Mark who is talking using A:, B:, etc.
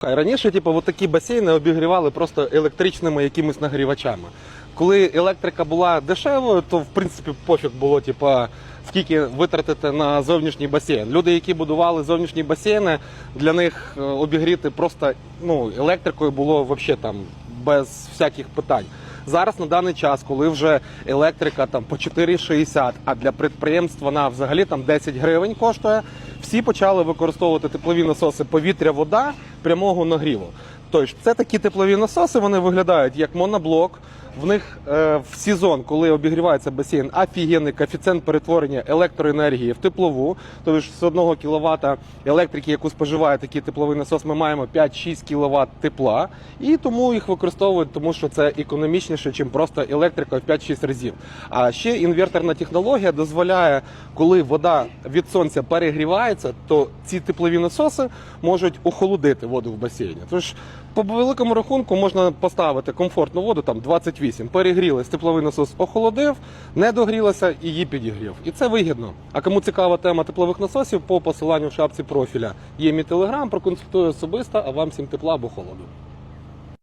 A: Раніше, типу, от такі басейни обігрівали просто електричними якимись нагрівачами. Коли електрика була дешевою, то в принципі пофіг було, типу, скільки витратити на зовнішній басейн. Люди, які будували зовнішні басейни, для них е, обігріти просто ну, електрикою було взагалі там без всяких питань. Зараз на даний час, коли вже електрика там по 4,60, а для підприємств вона взагалі там 10 гривень коштує, всі почали використовувати теплові насоси повітря, вода прямого нагріву. Тобто це такі теплові насоси, вони виглядають як моноблок. В них е, в сезон, коли обігрівається басейн, офігенний коефіцієнт перетворення електроенергії в теплову. Тобто з 1 кВт електрики, яку споживає такий тепловий насос, ми маємо 5-6 кВт тепла. І тому їх використовують, тому що це економічніше, ніж просто електрика в 5-6 разів. А ще інверторна технологія дозволяє, коли вода від сонця перегрівається, то ці теплові насоси можуть охолодити воду в басейні. Тож по великому рахунку можна поставити комфортну воду, там 28, перегрілась, тепловий насос охолодив, не догрілася і її підігрів. І це вигідно. А кому цікава тема теплових насосів, по посиланню в шапці профіля є мій телеграм, проконсультую особисто, а вам всім тепла або холоду.